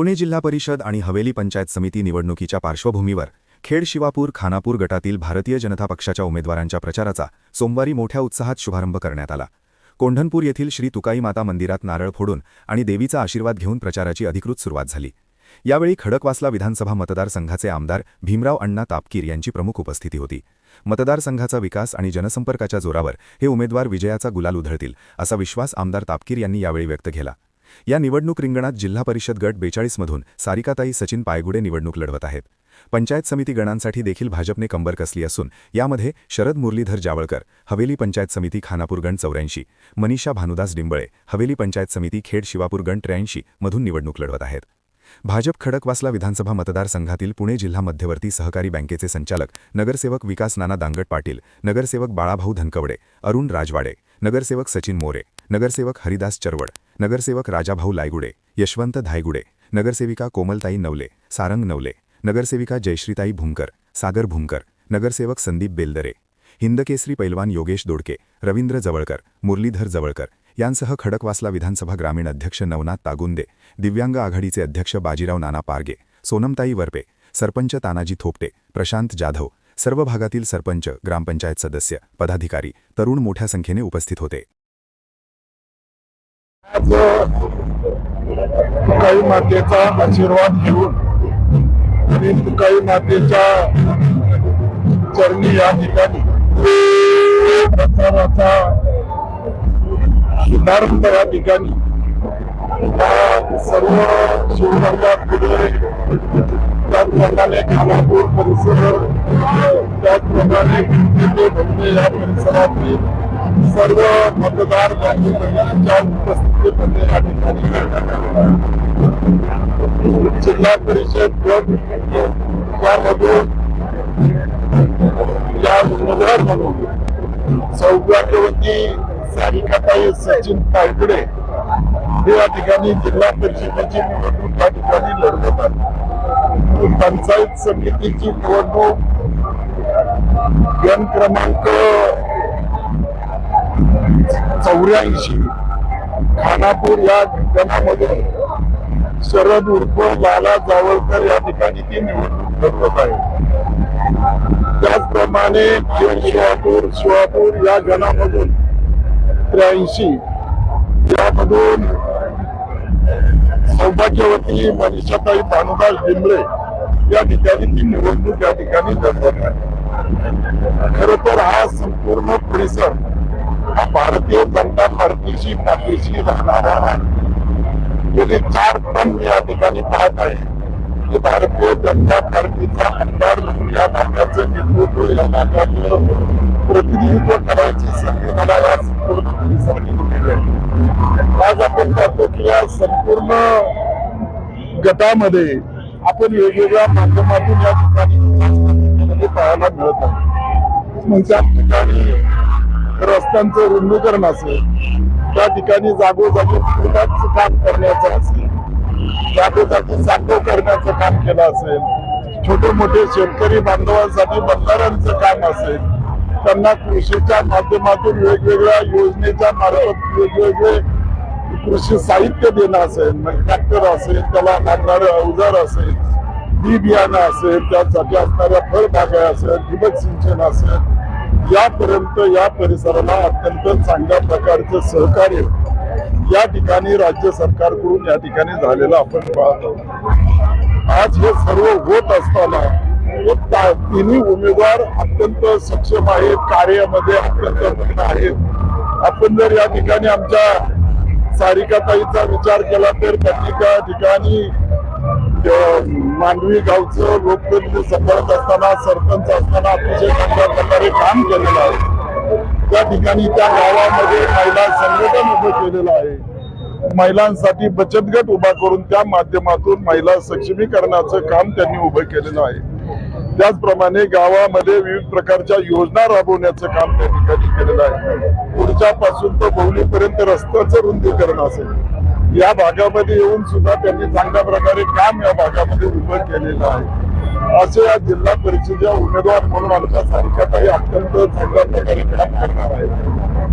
पुणे जिल्हा परिषद आणि हवेली पंचायत समिती निवडणुकीच्या पार्श्वभूमीवर खेड शिवापूर खानापूर गटातील भारतीय जनता पक्षाच्या उमेदवारांच्या प्रचाराचा सोमवारी मोठ्या उत्साहात शुभारंभ करण्यात आला. कोंढणपूर येथील श्री तुकाई माता मंदिरात नारळ फोडून आणि देवीचा आशीर्वाद घेऊन प्रचाराची अधिकृत सुरुवात झाली. यावेळी खडकवासला विधानसभा मतदारसंघाचे आमदार भीमराव अण्णा तापकीर यांची प्रमुख उपस्थिती होती. मतदारसंघाचा विकास आणि जनसंपर्काच्या जोरावर हे उमेदवार विजयाचा गुलाल उधळतील असा विश्वास आमदार तापकीर यांनी यावेळी व्यक्त केला. या निवडणूक रिंगणात जिल्हा परिषद गट बेचाळीसमधून सारिकाताई सचिन पायगुडे निवडणूक लढवत आहेत. पंचायत समिती गणांसाठी देखील भाजपने कंबर कसली असून यामध्ये शरद मुरलीधर जावळकर हवेली पंचायत समिती खानापूर गण चौऱ्याऐंशी मनीषा भानुदास डिंबळे हवेली पंचायत समिती खेड शिवापूर गण त्र्याऐंशी मधून निवडणूक लढवत आहेत. भाजप खडकवासला विधानसभा मतदारसंघातील पुणे जिल्हा मध्यवर्ती सहकारी बँकेचे संचालक नगरसेवक विकास नाना दांगट पाटील नगरसेवक बाळाभाऊ धनकवडे अरुण राजवाडे नगरसेवक सचिन मोरे नगरसेवक हरिदास चरवड नगरसेवक राजाभाऊ लायगुडे यशवंत धायगुडे नगरसेविका कोमलताई नवले सारंग नवले नगरसेविका जयश्रीताई भूमकर सागर भूमकर नगरसेवक संदीप बेलदरे हिंदकेसरी पैलवान योगेश दोडके रवींद्र जवळकर मुरलीधर जवळकर यांसह खडकवासला विधानसभा ग्रामीण अध्यक्ष नवनाथ तागुंदे दिव्यांग आघाडीचे अध्यक्ष बाजीराव नाना पारगे सोनमताई वरपे सरपंच तानाजी थोपटे प्रशांत जाधव सर्व भागातील सरपंच ग्रामपंचायत सदस्य पदाधिकारी तरुण मोठ्या संख्येने उपस्थित होते. आज तुकाई मातेचा आशीर्वाद घेऊन आणि तुकाई मातेच्या चरणी या ठिकाणी प्रचाराचा शुभारंभ या ठिकाणी सर्व शिवगंगा पुढे त्याचप्रमाणे खानापूर परिसर त्याचप्रमाणे या परिसरातील सर्व मतदार बांधवांच्या उपस्थितीमध्ये या ठिकाणी जिल्हा परिषद गट यामधून या उमेदवार म्हणून सौभाग्यवती सारिकाताई सचिन तायगडे हे या ठिकाणी जिल्हा परिषदेची निवडणूक या ठिकाणी लढवत आहेत. पंचायत समितीची निवडणूक गण क्रमांक चौऱ्याऐंशी. खानापूर या गणामधून शरद उर्फ लाला जावळकर या ठिकाणी ती निवडणूक लढवत आहे. त्याचप्रमाणे खेड शिवापूर शिवापूर या गणामधून त्र्याऐंशी. यामधून सौभाग्यवती मनीषाताई भानुदास डिंबळे या ठिकाणी ती निवडणूक या ठिकाणी लढवत आहे. खर तर हा संपूर्ण परिसर भारतीय जनता पार्टीशी राहणारा गेले चार पण या ठिकाणी पाहत आहे. भारतीय जनता पार्टीचा आमदार म्हणून या भागाचं नेतृत्व या भागाचं प्रतिनिधित्व करायची संधी या संपूर्ण आज आपण पाहतो की या संपूर्ण गटामध्ये आपण वेगवेगळ्या माध्यमातून या ठिकाणी पाहायला मिळत आहे. म्हणजे त्या ठिकाणी रस्त्यांचं रुंदीकरण असेल त्या ठिकाणी जागोजागी विकास काम करण्याचं असेल जागोजागी साखव करण्याचं काम केलं असेल छोटे मोठे शेतकरी बांधवांसाठी बंधाऱ्यांचं काम असेल त्यांना कृषीच्या माध्यमातून वेगवेगळ्या योजनेच्या मार्फत वेगवेगळे कृषी साहित्य देणं असेल ट्रॅक्टर असेल त्याला लागणारे अवजार असेल बी बियाणं असेल त्यासाठी असणाऱ्या फळबागा असेल ठिबक सिंचन असेल यापर्यंत या परिसराला अत्यंत चांगल्या प्रकारचं सहकार्य या ठिकाणी राज्य सरकारकडून या ठिकाणी झालेलं आपण पाहतो. आज हे सर्व होत असताना तिन्ही उमेदवार अत्यंत सक्षम आहेत कार्यामध्ये अत्यंत आहेत. आपण जर या ठिकाणी आमच्या सारिकाताईचा विचार केला तर त्यांनी त्या ठिकाणी अं, मांडवी गावचं लोकप्रतिनिधी सांभाळत असताना सरपंच असताना अतिशय चांगल्या प्रकारे काम केलेलं आहे. त्या ठिकाणी त्या गावामध्ये महिला संघटन उभं केलेलं आहे. महिलांसाठी बचत गट उभा करून त्या माध्यमातून महिला सक्षमीकरणाचं काम त्यांनी उभं केलेलं आहे. त्याचप्रमाणे गावामध्ये विविध प्रकारच्या योजना राबवण्याचं काम त्या ठिकाणी केलेलं आहे. पुढच्या पासून तर बहुलीपर्यंत रस्त्याचं रुंदीकरण असेल. या भागामध्ये येऊन सुद्धा त्यांनी चांगल्या प्रकारे काम या भागामध्ये उभं केलेलं आहे. असे या जिल्हा परिषदेच्या उमेदवार म्हणून आमच्या सारिकाताई अत्यंत चांगल्या प्रकारे काम करणार आहे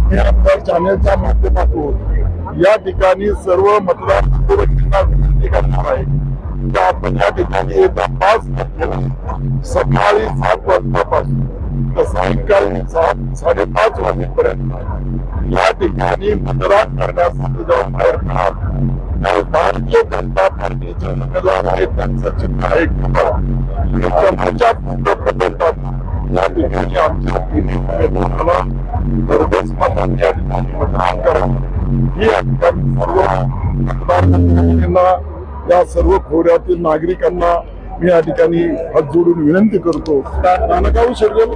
मी आमच्या चॅनेलच्या माध्यमातून या ठिकाणी सर्व मतदार विनंती करणार आहे पण या ठिकाणी येत्या पाच तारखेला सकाळी सात वाजतापासून तर सायंकाळी सात साडेपाच वाजेपर्यंत या ठिकाणी मतदान करण्यासाठी जेव्हा बाहेर पडाल तेव्हा भारतीय जनता पार्टीचे उमेदवार आहेत त्यांचं चिन्ह आहे कमळ. प्रकल्पात या ठिकाणी आमच्या तिन्ही उमेदवाराला भरघोस मतांनी या ठिकाणी मतदान करा ही या सर्व मतदार या सर्व खोऱ्यातील नागरिकांना मी या ठिकाणी हात जोडून विनंती करतो. नानकाऊ शर्यत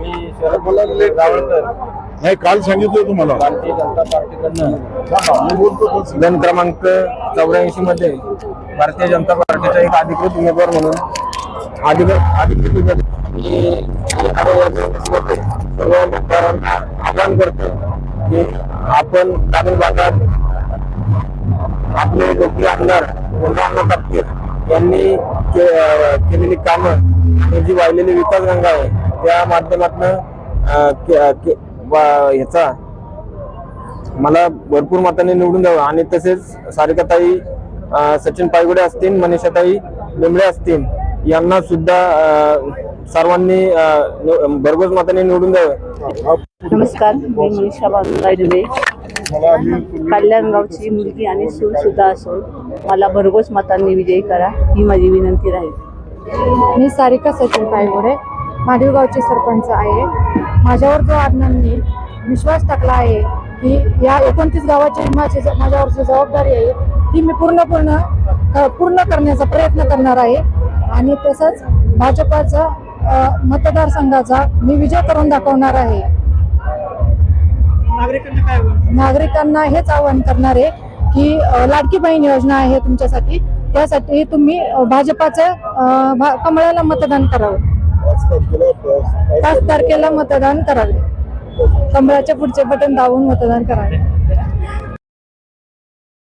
नाही काल सांगितलं तुम्हाला. गण क्रमांक चौऱ्याऐंशी मध्ये भारतीय जनता पार्टीचा एक अधिकृत उमेदवार म्हणून अधिकृत अधिकृत उमेदवार. आवाहन करतो की आपण ग्रामीण भागात आपले लोकप्रिय आमदार कोंढाण्णा तापकीर यांनी केलेली कामं आणि जी वाहिलेली विकास गंगा आहे त्या माध्यमातून ह्याचा मला भरपूर मताने निवडून द्यावं. आणि तसेच सारिकाताई सचिन पायगुडे असतील मनीषाताई लिंबडे असतील यांना सुद्धा अं, सर्वांनी भरघोस मताने निवडून द्यावं. नमस्कार मी मनीषा बांगुराय डुबे गावची कल्याणगावची मुलगी आणि सून सुद्धा असून मला भरघोस मतांनी विजयी करा ही माझी विनंती राहील. मी सारिका सचिन पायगुडे माडीवगावचे सरपंच आहे. माझ्यावर जो आज्ञांनी विश्वास टाकला आहे की या एकोणतीस गावाची माझी माझ्यावरची जबाबदारी आहे ती मी पूर्ण पूर्ण पूर्ण करण्याचा प्रयत्न करणार आहे. आणि तसंच भाजपाचा मतदारसंघाचा मी विजय करून दाखवणार आहे. नागरिकांना हेच आवाहन करणार आहे की लाडकी बहीण योजना आहे तुमच्यासाठी. त्यासाठी तुम्ही भाजपाचं भा- कमळाला मतदान करावं. पाच तारखेला पाच- पाच तारखेला मतदान करावे. कमळाच्या पुढचे बटन दाबून मतदान करावे.